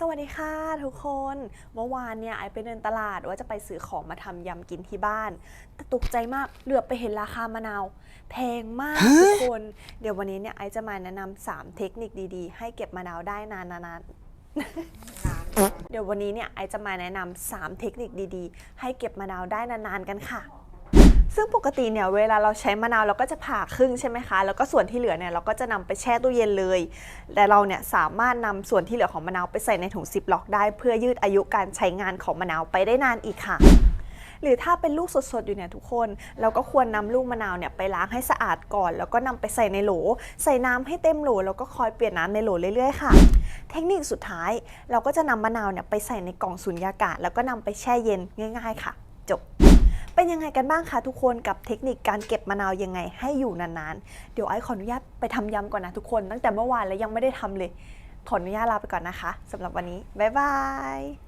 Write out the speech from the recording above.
สวัสดีค่ะทุกคน เมื่อวานเนี่ยไอไปเดินตลาดว่าจะไปซื้อของมาทำยำกินที่บ้าน แต่ตกใจมากเหลือบไปเห็นราคามะนาวแพงมากทุกคน เดี๋ยววันนี้เนี่ยไอจะมาแนะนำ3เทคนิคดีๆ ให้เก็บมะนาวได้นานๆเดี๋ยววันนี้เนี่ยไอจะมาแนะนำ3เทคนิคดีๆ ให้เก็บมะนาวได้นานๆกันค่ะ ซึ่งปกติเนี่ยเวลาเราใช้มะนาวเราก็จะผ่าครึ่งใช่ไหมคะ แล้วก็ส่วนที่เหลือเนี่ยเราก็จะนำไปแช่ตู้เย็นเลย แต่เราเนี่ยสามารถนำส่วนที่เหลือของมะนาวไปใส่ในถุงซิปล็อกได้ เพื่อยืดอายุการใช้งานของมะนาวไปได้นานอีกค่ะหรือถ้าเป็นลูกสดๆ อยู่เนี่ยทุกคน เราก็ควรนำลูกมะนาวเนี่ยไปล้างให้สะอาดก่อน แล้วก็นำไปใส่ในโหล ใส่น้ำให้เต็มโหลแล้วก็คอยเปลี่ยนน้ำในโหลเรื่อยๆค่ะ เทคนิคสุดท้ายเราก็จะนำมะนาวเนี่ยไปใส่ในกล่องสุญญากาศ แล้วก็นำไปแช่เย็นง่าย ๆ ค่ะ จบ เป็นยังไงกันบ้างคะทุกคนกับเทคนิคการเก็บมะนาวยังไงให้อยู่นานๆ เดี๋ยวไอ้ขออนุญาตไปทำยำก่อนนะทุกคน ตั้งแต่เมื่อวานแล้วยังไม่ได้ทำเลย ขออนุญาตลาไปก่อนนะคะสำหรับวันนี้บ๊ายบาย